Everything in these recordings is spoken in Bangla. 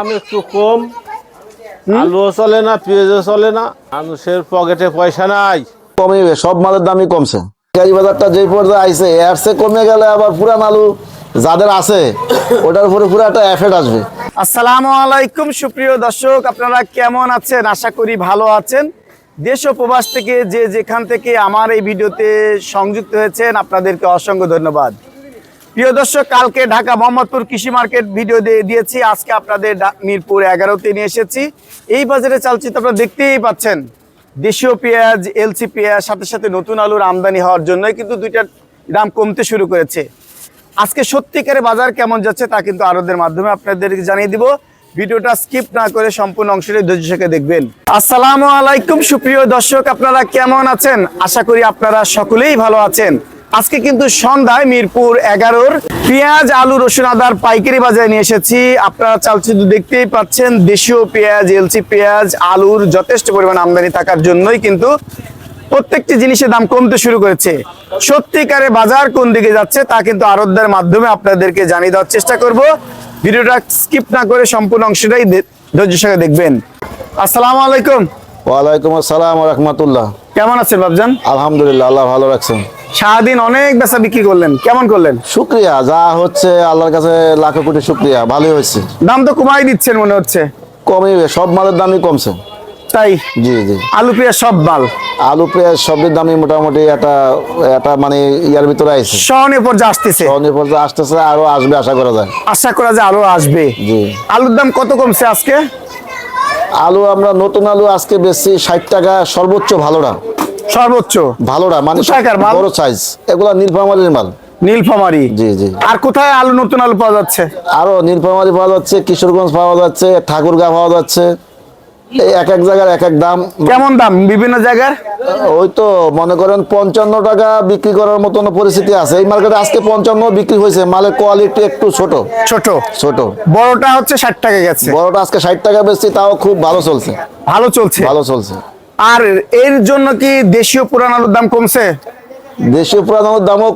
দাম একটু কম। আলুও চলে না পেঁয়াজও চলে না। মানুষের পকেটে পয়সা নাই। কমে সব মালের দামই কমছে। গাড়ি বাজারটা যে পর্যায়ে আইছে এর কমে গেলে আবার পুরান আলু যাদের আছে ওটার উপরে পুরো একটা এফেক্ট আসবে। আসসালামু আলাইকুম সুপ্রিয় দর্শক আপনারা কেমন আছেন? আশা করি ভালো আছেন। দেশ ও প্রবাস থেকে যে যেখান থেকে আমার এই ভিডিওতে সংযুক্ত হয়েছেন আপনাদেরকে অসংখ্য ধন্যবাদ। প্রিয় দর্শক, কালকে ঢাকা মোহাম্মদপুর কৃষি মার্কেট ভিডিও দিয়ে দিয়েছি। আজকে আপনাদের মিরপুর এগারোতে নিয়ে এসেছি। এই বাজারে চালচিত্র আপনারা দেখতেই পাচ্ছেন। দেশীয় পেঁয়াজ এলসি পেঁয়াজ, সাথে সাথে নতুন আলুর আমদানি হওয়ার জন্যই কিন্তু দুইটার দাম কমতে শুরু করেছে। আজকে সত্যিকারে বাজার কেমন যাচ্ছে তা কিন্তু আরোদের মাধ্যমে আপনাদেরকে জানিয়ে দিব। ভিডিওটা স্কিপ না করে সম্পূর্ণ অংশটি ধৈর্য সহকারে দেখবেন। আসসালামু আলাইকুম, সুপ্রিয় দর্শক, আপনারা কেমন আছেন? আশা করি আপনারা সকলেই ভালো আছেন। আজকে কিন্তু সন্ধ্যায় মিরপুর এগারোর পেঁয়াজ আলু রসুন আদার পাইকারি বাজারে নিয়ে এসেছি। আপনারা চালচিত্র দেখতেই পাচ্ছেন দেশীয় পেঁয়াজ এলসি পেঁয়াজ আলুর যথেষ্ট পরিমাণ আমদানি থাকার জন্যই কিন্তু প্রত্যেকটি জিনিসের দাম কমতে শুরু করেছে। সত্যিকারে বাজার কোন দিকে যাচ্ছে তা কিন্তু আরোদ্ধার মাধ্যমে আপনাদেরকে জানিয়ে দেওয়ার চেষ্টা করব। ভিডিওটা স্কিপ না করে সম্পূর্ণ অংশটাই ধৈর্য সঙ্গে দেখবেন। আসসালামু আলাইকুম। ওয়ালাইকুম আসসালাম রহমতুল্লাহ। কেমন আছেন বাবজান? আলহামদুলিল্লাহ আল্লাহ ভালো রাখছেন। সারাদিন অনেক বেচা বিক্রি করলেন কেমন করলেন? শুক্রিয়া যা হচ্ছে আল্লাহর কাছে লাখো কোটি শুক্রিয়া ভালোই হয়েছে। দাম তো কমাই দিচ্ছেন মনে হচ্ছে। কমে সব মালের দামই কমছে। তাই? জি জি। আলু পেঁয়াজ সব মাল আলু পেঁয়াজ সবের দামই মোটামুটি একটা একটা মানে ইয়ার ভিতরে আইছে। সহনীয় পর্যায়ে আসতেছে। সহনীয় পর্যায়ে আসতেছে আরও আসবে আশা করা যায়। আশা করা যায় আরও আসবে। জি। আলুর দাম কত কমছে আজকে? আলু আমরা নতুন আলু আজকে বেশি ষাট টাকা সর্বোচ্চ ভালোটা। সর্বোচ্চ। ভালোটা মানে বড় সাইজ এগুলা নীলফামারির মাল। নীলফামারি? জি জি। আর কোথায় আলু নতুন আলু পাওয়া যাচ্ছে? আরও নীলফামারি পাওয়া যাচ্ছে কিশোরগঞ্জ পাওয়া যাচ্ছে ঠাকুরগাঁ পাওয়া যাচ্ছে। এক এক জায়গার এক এক দাম। কেমন দাম? বিভিন্ন জায়গার? ওই তো মনে করেন পঞ্চান্ন টাকা বিক্রি করার মতন পরিস্থিতি আছে। এই মার্কেটে আজকে পঞ্চান্ন বিক্রি হয়েছে মালের কোয়ালিটি একটু ছোট। ছোট? ছোট। বড়টা হচ্ছে ষাট টাকা গেছে। বড়টা আজকে ষাট টাকা বেশি তাও খুব ভালো চলছে। ভালো চলছে? ভালো চলছে। আর এর জন্য কি দেশীয় পুরান আলুর দাম কমছে? দেশীয় পুরানোর দামও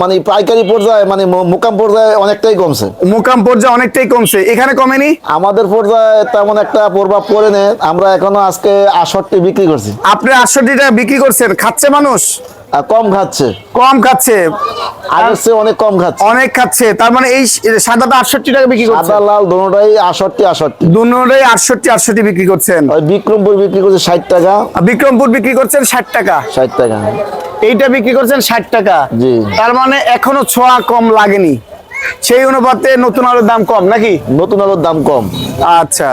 মানে পাইকারি পর্যায়ে মানে মোকাম পর্যায়ে অনেকটাই কমছে। মোকাম পর্যায়ে অনেকটাই কমছে। এখানে কমেনি? আমাদের পর্যায়ে তেমন একটা প্রভাব পড়ে নেই আমরা এখনও আজকে আষট্টি বিক্রি করছি। আপনি আটষট্টি টাকা বিক্রি করছেন। খাচ্ছে মানুষ? কম খাচ্ছে। কম খাচ্ছে। আগের চেয়ে অনেক কম খাচ্ছে। অনেক খাচ্ছে। তার মানে এই সাদাটা আটষট্টি টাকা বিক্রি করছে সাদা লাল দোনোটাই আষট্টি আষট্টি। দুটোই আটষট্টি আটষট্টি বিক্রি করছেন। বিক্রমপুর বিক্রি করছে ষাট টাকা। বিক্রমপুর বিক্রি করছেন ষাট টাকা। ষাট টাকা। এইটা বিক্রি করছেন ষাট টাকা। জি। তার মানে এখনও ছোঁয়া কম লাগেনি। সেই অনুপাতে নতুন আলুর দাম কম নাকি? নতুন আলুর দাম কম। আচ্ছা।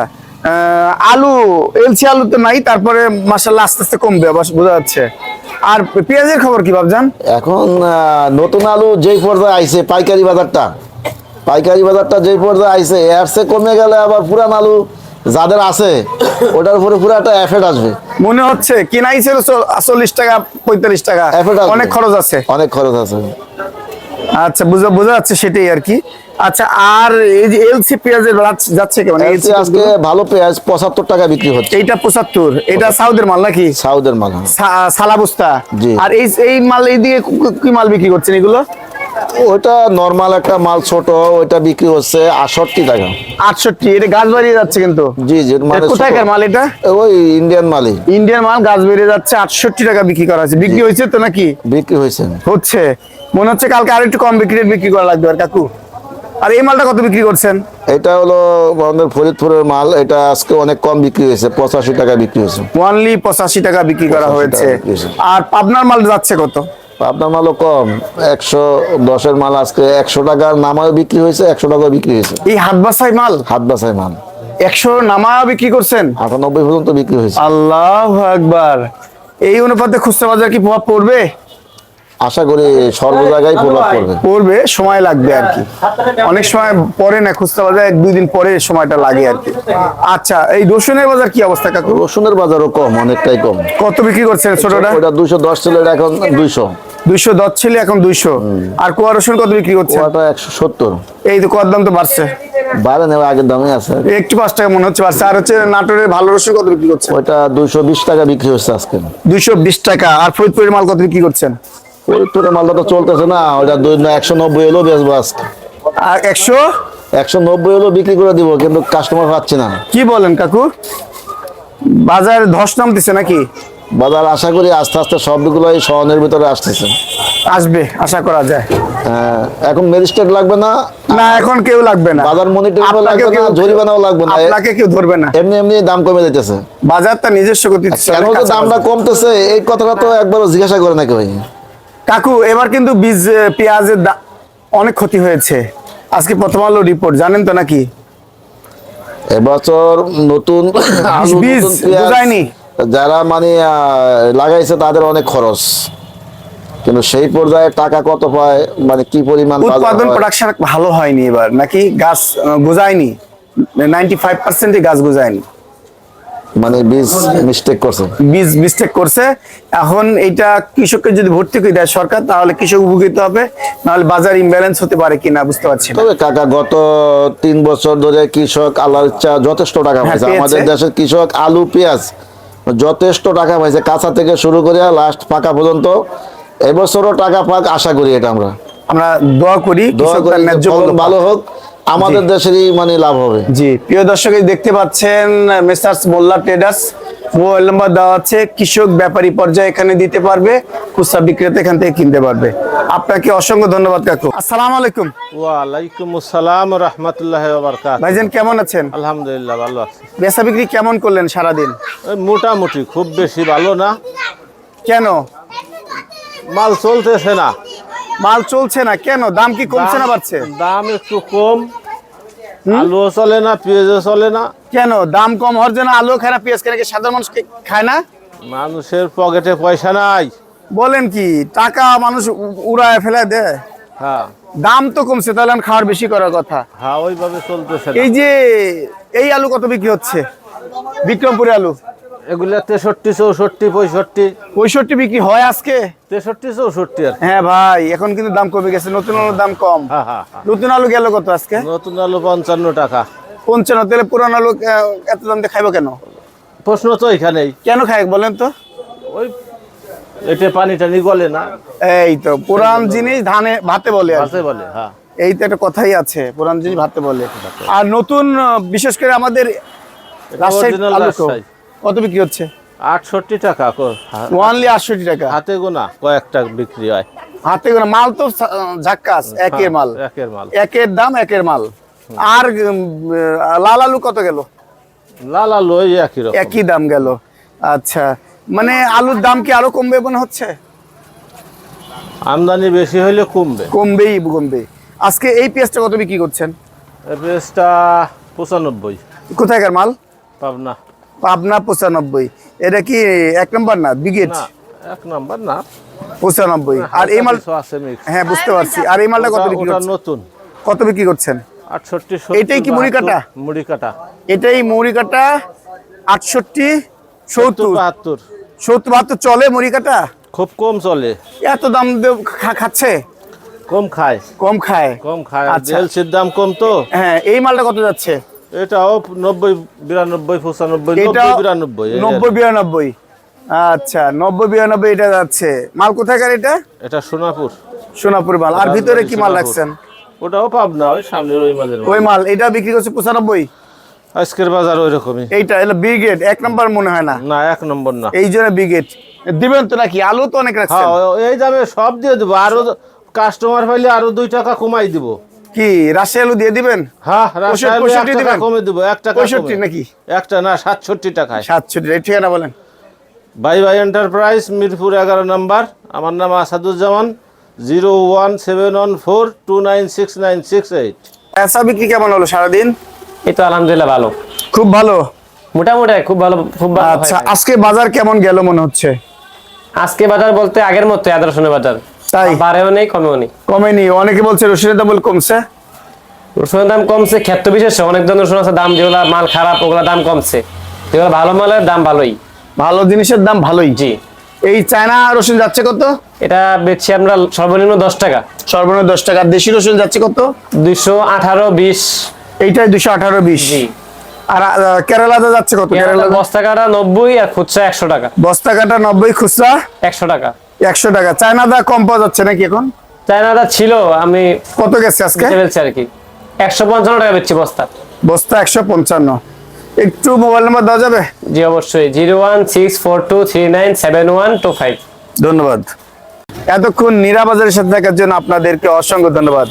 আলু এলসি আলু তো নাই তারপরে মাসাল্লাহ আস্তে আস্তে কমবে বোঝা যাচ্ছে। আর পেঁয়াজের খবর কি ভাবজান? এখন নতুন আলু যেই পর্যায়ে আইছে পাইকারি বাজারটা পাইকারি বাজারটা যেই পর্যায়ে আইছে এর চেয়ে কমে গেলে আবার পুরান আলু যাদের আছে ওটার উপরে পুরো একটা এফেক্ট আসবে। মনে হচ্ছে কিনাই ছিল চল্লিশ টাকা পঁয়তাল্লিশ টাকা। অনেক খরচ আছে। অনেক খরচ আছে। আচ্ছা বোঝা বোঝা যাচ্ছে সেটাই আর কি। আচ্ছা আর এই যে এলসি পেঁয়াজের যাচ্ছে- কেমন এলসি আজকে ভালো পেঁয়াজ পঁচাত্তর টাকা বিক্রি হচ্ছে। এইটা পঁচাত্তর। এটা সাউদের মাল নাকি? সাউদের মাল। সালাবস্তা। আর এই এই মাল এই দিয়ে কি মাল বিক্রি করছেন এগুলো? ওইটা নর্মাল একটা মাল ছোট ওইটা বিক্রি হচ্ছে আষট্টি টাকা। আটষট্টি এটা গাছ বাড়িয়ে যাচ্ছে কিন্তু? জি জি মানে কোথাকার মাল এটা? ওই ইন্ডিয়ান মালই। ইন্ডিয়ান মাল গাছ বেরিয়ে যাচ্ছে আটষট্টি টাকা বিক্রি করা আছে বিক্রি হয়েছে তো নাকি? বিক্রি হয়েছে। হচ্ছে। মনে হচ্ছে কালকে আর একটু কম বিক্রি বিক্রি করা লাগবে আর কাকু। আর এই মালটা কত বিক্রি করছেন? এটা হলো আমাদের ফরিদপুরের মাল এটা আজকে অনেক কম বিক্রি হয়েছে পঁচাশি টাকা বিক্রি হয়েছে। ওয়ানলি পঁচাশি টাকা বিক্রি করা হয়েছে। হয়েছে। আর পাবনার মাল যাচ্ছে কত? আপনার মালও কম। একশো দশের মাল আজকে একশো টাকার নামাও বিক্রি হয়েছে একশো টাকা বিক্রি হয়েছে। এই হাত বাসাই মাল? হাত বাসায় মাল। একশো নামা বিক্রি করছেন? আটানব্বই পর্যন্ত বিক্রি হয়েছে। আল্লাহ একবার এই অনুপাতে খুচরা বাজার কি প্রভাব পড়বে? আশা করি সর্ব জায়গায় প্রভাব পড়বে। পড়বে সময় লাগবে আর কি। অনেক সময় পরে না খুচরা বাজার এক দুই দিন পরে সময়টা লাগে আর কি। আচ্ছা এই রসুনের বাজার কি অবস্থা কাকু? রসুনের বাজারও কম অনেকটাই কম। কত বিক্রি করছেন ছোটটা? ওটা দুইশো দশ ছিল এখন দুইশো। দুইশো দশ ছিল এখন দুইশো। আর কুয়া রসুন কত বিক্রি করছে? একশো সত্তর। এই তো কুয়ার দাম তো বাড়ছে। বাইরে নেওয়া আগের দামে আছে। একটু পাঁচ টাকা মনে হচ্ছে বাড়ছে। আর হচ্ছে নাটোরের ভালো রসুন কত বিক্রি করছে ওইটা দুইশো বিশ টাকা বিক্রি হচ্ছে আজকে। দুইশো বিশ টাকা। আর ফরিদপুরের মাল কত বিক্রি করছেন? ফরিদপুরের মালটা তো চলতেছে না ওটা দুই একশো নব্বই এলো বেচবো আজকে। আর একশো? একশো নব্বই বিক্রি করে দিব কিন্তু কাস্টমার পাচ্ছি না। কি বলেন কাকু? বাজার ধস নামতেছে নাকি? বাজার আশা করি আস্তে আস্তে সবগুলো এই শহরের ভিতরে আসতেছে। আসবে আশা করা যায়। হ্যাঁ, এখন ম্যাজিস্ট্রেট লাগবে না? না এখন কেউ লাগবে না। বাজার মনিটরিং লাগবে না জরিমানাও লাগবে না। আপনাকে কেউ ধরবে না। এমনি এমনি দাম কমে যাইতেছে। বাজারটা নিজস্ব গতি কেন যে দামটা কমতেছে এই কথাটা তো একবার জিজ্ঞাসা করে নাকি ভাই? কাকু এবার কিন্তু বীজ পেঁয়াজের অনেক ক্ষতি হয়েছে। আজকে প্রথম আলো রিপোর্ট জানেন তো নাকি? এবছর নতুন বীজ বোঝায়নি। যারা মানে লাগাইছে তাদের অনেক খরচ। কিন্তু সেই পর্যায়ে টাকা কত পায় মানে কি পরিমাণ উৎপাদন প্রোডাকশন ভালো হয়নি এবার। নাকি গাছ গোজায়নি নাইনটি ফাইভ পার্সেন্টই গাছ গোজায়নি মানে বীজ মিস্টেক করছে। বীজ মিস্টেক করছে। এখন এইটা কৃষককে যদি ভর্তি করে দেয় সরকার তাহলে কৃষক উপকৃত হবে। নাহলে বাজার ইমব্যালেন্স হতে পারে কিনা বুঝতে পারছি তবে কাকা গত তিন বছর ধরে কৃষক আল্লাহর যথেষ্ট টাকা হ্যাঁ, পাইছে। আমাদের দেশের কৃষক আলু পেঁয়াজ যথেষ্ট টাকা পাইছে। কাঁচা থেকে শুরু করে লাস্ট পাকা পর্যন্ত এবছরও টাকা পাক আশা করি এটা আমরা। আমরা দোয়া করি দোয়া করি ভালো হোক। আমাদের দেশেরই মানে লাভ হবে। জি প্রিয় দর্শক দেখতে পাচ্ছেন Messrs Molla traders. Mobile number দেওয়া আছে কৃষক ব্যাপারী পর্যায়ে এখানে দিতে পারবে খুচরা বিক্রেতা এখান থেকে কিনতে পারবে। আপনাকে অসংখ্য ধন্যবাদ কাকু। আসসালাম আলাইকুম। ওয়ালাইকুম আসসালাম রহমতুল্লাহ বারকাত ভাইজান কেমন আছেন? আলহামদুলিল্লাহ ভালো আছি। বেচা বিক্রি কেমন করলেন সারাদিন? ওই মোটামুটি খুব বেশি ভালো না। কেন? মাল চলতেছে না। মাল চলছে না কেন? দাম কি কমছে না বাড়ছে? দাম একটু কম। আলুও চলে না পেঁয়াজও চলে না। কেন? দাম কম হওয়ার জন্য আলু খায় না পেঁয়াজ কেন সাধারণ মানুষ খায় না? মানুষের পকেটে পয়সা নাই। বলেন কি টাকা মানুষ উড়ায় ফেলে দেয় হ্যাঁ। দাম তো কমছে তাহলে খাওয়ার বেশি করার কথা। হ্যাঁ ওইভাবে চলতেছে এই যে এই আলু কত বিক্রি হচ্ছে? বিক্রমপুরে আলু। এগুলা তেষট্টি চৌষট্টি পঁয়ষট্টি। পঁয়ষট্টি বিক্রি হয় আজকে? তেষট্টি চৌষট্টি আর হ্যাঁ ভাই এখন কিন্তু দাম কমে গেছে নতুন আলুর দাম কম। হ্যাঁ হ্যাঁ হ্যাঁ। নতুন আলু গেল কত আজকে? নতুন আলু পঞ্চান্ন টাকা। পঞ্চান্ন তাহলে পুরান আলু এত দাম দিয়ে খাইবো কেন? প্রশ্ন তো এখানেই। কেন খাই বলেন তো? ওই এতে পানি টানি গলে না। এই তো পুরান জিনিস ধানে ভাতে বলে। আছে বলে হ্যাঁ। এই তো একটা কথাই আছে পুরান জিনিস ভাতে বলে। আর নতুন বিশেষ করে আমাদের রাজশাহী। কত বিক্রি হচ্ছে? আটষট্টি টাকা ওয়ানলি আটষট্টি টাকা? হাতে গোনা কয়েকটা বিক্রি হয়। হাতে গোনা মাল তো ঝাক্কাস একের মাল হ্যাঁ, একের মাল। একের দাম একের মাল। আর লাল আলু কত গেল? লাল আলু একই রকম। একই দাম গেল। আচ্ছা মানে আলুর দাম কি আরও কমবে মনে হচ্ছে? আমদানি বেশি হইলে কমবে। কমবেই কমবে আজকে এই পেঁয়াজটা কত বিক্রি করছেন? পেঁয়াজটা পঁচানব্বই। কোথায়কার মাল? পাবনা। পাবনা পঁচানব্বই। এটা কি এক নম্বর না? ব্রিগেড? এক নাম্বার না। পঁচানব্বই। আর এই মাল। হ্যাঁ বুঝতে পারছি। আর এই মালটা কত বিক্রি নতুন। কত বিক্রি করছেন? আটষট্টি এটাই কি মুড়ি কাটা? মুড়ি কাটা। এটাই মৌরি কাটা আটষট্টি সত্তর। বাহাত্তর। সত্তর বাহাত্তর চলে মুড়ি কাটা? খুব কম চলে। এত দাম খাচ্ছে? কম খায়। কম খায়। কম খায়। আচ্ছা। দাম কম তো। হ্যাঁ এই মালটা কত যাচ্ছে? এটাও নব্বই বিরানব্বই পঁচানব্বই এটা নব্বই বিরানব্বই নব্বই বিরানব্বই। আচ্ছা নব্বই বিরানব্বই এটা যাচ্ছে। মাল কোথাকার এটা? এটা সোনাপুর। সোনাপুর মাল। আর ভিতরে কি মাল রাখছেন? ওটাও পাবনা ওই সামনের ওই মাঝের মাল। ওই মাল এটা বিক্রি করছে পঁচানব্বই? আজকের বাজার ওই রকমই এইটা এলো ব্রিগেড এক নম্বর মনে হয় না? না এক নম্বর না। এই জন্য ব্রিগেড দিবেন তো নাকি? আলু তো অনেক রাখছেন। হ্যাঁ এই দামে সব দিয়ে দেবো। আরও কাস্টমার পাইলে আরও দুই টাকা কমাই দিব। কি রাশি আলু দিয়ে দিবেন? হ্যাঁ পঁয়ষট্টি দিবেন? কমে দিব এক টাকা পঁয়ষট্টি নাকি? একটা না সাতষট্টি টাকায়। সাতষট্টি ঠিকানা বলেন। বাই বাই এন্টারপ্রাইজ মিরপুর এগারো নাম্বার। আমার নাম Asaduzzaman zero one seven one four two nine six nine six eight. পেঁচা বিক্রি কেমন হলো সারাদিন? এই তো আলহামদুলিল্লাহ ভালো। খুব ভালো? মোটামুটি খুব ভালো খুব ভালো আচ্ছা আজকে বাজার কেমন গেল মনে হচ্ছে? আজকে বাজার বলতে আগের মতো আদর্শনের বাজার তাই? বাড়েও নেই কমেও নেই। কমেনি অনেকে বলছে রসুনের দাম বলে কমছে। রসুনের দাম কমছে ক্ষেত্র বিশেষে অনেক ধরনের রসুন আছে দাম যেগুলো মাল খারাপ ওগুলো দাম কমছে। যেগুলো ভালো মালের দাম ভালোই। ভালো জিনিসের দাম ভালোই। জি। এই চায়না রসুন যাচ্ছে কত? এটা বেচছি আমরা সর্বনিম্ন দশ টাকা। সর্বনিম্ন দশ টাকা। দেশি রসুন যাচ্ছে কত? দুইশো আঠারো বিশ। এইটাই দুশো আঠারো বিশ। জি। আর কেরালাতে যাচ্ছে কত? কেরালা বস্তা কাটা নব্বই আর খুচরা একশো টাকা। বস্তা কাটা নব্বই খুচরা? একশো টাকা। একশো টাকা। চায়না দা কম পাওয়া যাচ্ছে নাকি এখন? চায়না দা ছিল আমি কত গেছে আজকে? আর কি। একশো পঞ্চান্ন টাকা বেচছি বস্তা। বস্তা একশো পঞ্চান্ন। একটু মোবাইল নাম্বার দেওয়া যাবে? জি অবশ্যই। Zero one six four two three nine seven one two five. ধন্যবাদ। এতক্ষণ নীরা বাজারের সাথে থাকার জন্য আপনাদেরকে অসংখ্য ধন্যবাদ।